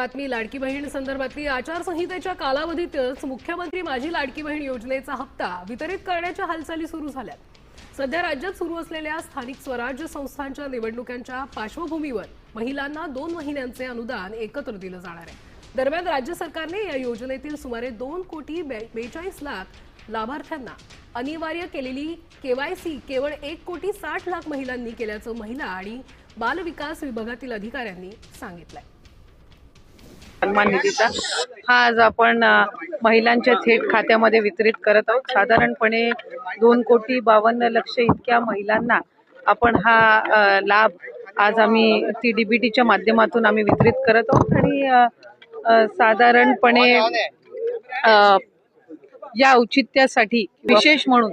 बातमी लाडकी बहीण संदर्भातली आचारसंहितेच्या कालावधीतच मुख्यमंत्री माझी लाडकी बहीण योजनेचा हप्ता वितरित करण्याच्या हालचाली सुरू झाल्यात. सध्या राज्यात सुरू असलेल्या स्थानिक स्वराज्य संस्थांच्या निवडणुकांच्या पार्श्वभूमीवर महिलांना दोन महिन्यांचे अनुदान एकत्र दिलं जाणार आहे. दरम्यान राज्य सरकारने या योजनेतील सुमारे दोन कोटी बेचाळीस लाख लाभार्थ्यांना अनिवार्य केलेली केवायसी केवळ एक कोटी साठ लाख महिलांनी केल्याचं महिला आणि बालविकास विभागातील अधिकाऱ्यांनी सांगितलंय. सन्मान निधीचा. हा आज आपण महिलांच्या थेट खात्यामध्ये वितरित करत आहोत. साधारणपणे दोन कोटी बावन्न लक्ष इतक्या महिलांना आपण हा लाभ आज आम्ही ती डी बी टीच्या माध्यमातून आम्ही वितरित करत आहोत. आणि साधारणपणे या औचित्यासाठी विशेष म्हणून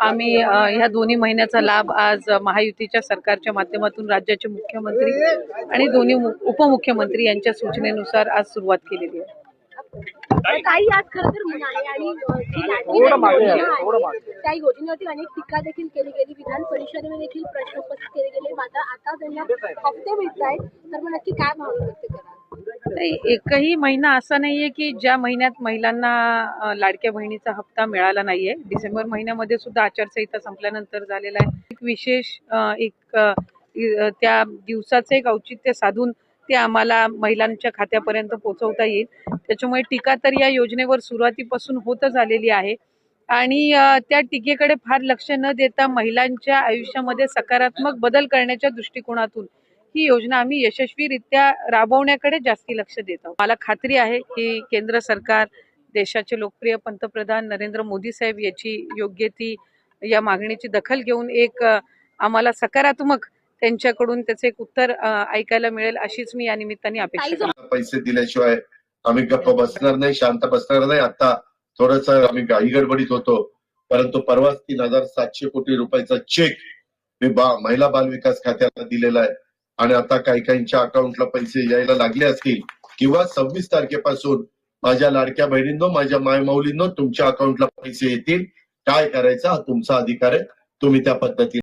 आम्ही ह्या दोन्ही महिन्याचा लाभ आज महायुतीच्या सरकारच्या माध्यमातून राज्याचे मुख्यमंत्री आणि दोन्ही मु- उपमुख्यमंत्री यांच्या सूचनेनुसार आज सुरुवात केलेली आहे. काही आज खरं तर म्हणाले आणि त्या योजनेवरती अनेक टीका देखील केली गेली. विधान परिषदेमध्ये देखील प्रश्न उपस्थित केले गेले. मात्र आता त्यांना हप्ते मिळत आहेत तर मग नक्की काय भावना व्यक्त नाही. एकही महिना असा नाहीये की ज्या महिन्यात महिलांना लाडक्या बहिणीचा हप्ता मिळाला नाहीये. डिसेंबर महिन्यामध्ये सुद्धा आचारसंहिता संपल्यानंतर झालेला आहे. एक विशेष एक त्या दिवसाचं एक औचित्य साधून ते आम्हाला महिलांच्या खात्यापर्यंत पोहोचवता येईल. त्याच्यामुळे टीका तर या योजनेवर सुरुवातीपासून होतच आलेली आहे. आणि त्या टीकेकडे फार लक्ष न देता महिलांच्या आयुष्यामध्ये सकारात्मक बदल करण्याच्या दृष्टिकोनातून ही योजना आम्ही यशस्वीरित्या राबवण्याकडे जास्ती लक्ष देत आहोत. मला खात्री आहे की केंद्र सरकार देशाचे लोकप्रिय पंतप्रधान नरेंद्र मोदी साहेब याची योग्य ती या मागणीची दखल घेऊन एक आम्हाला सकारात्मक त्यांच्याकडून त्याचे एक उत्तर ऐकायला मिळेल अशीच मी या निमित्ताने अपेक्षा पैसे दिल्याशिवाय आम्ही गप्प बसणार नाही शांत बसणार नाही. आता थोडस आम्ही घाई गडबडीत होतो. परंतु परवाच तीन हजार सातशे कोटी रुपयाचा चेक मी बा महिला बाल विकास खात्याला दिलेला आहे. आणि आता काही काहींच्या अकाउंटला पैसे यायला लागले असतील किंवा सव्वीस तारखेपासून माझ्या लाडक्या बहिणींनो माझ्या मायमाऊलींनो तुमच्या अकाउंटला पैसे येतील. काय करायचा हा तुमचा अधिकार आहे. तुम्ही त्या पद्धतीने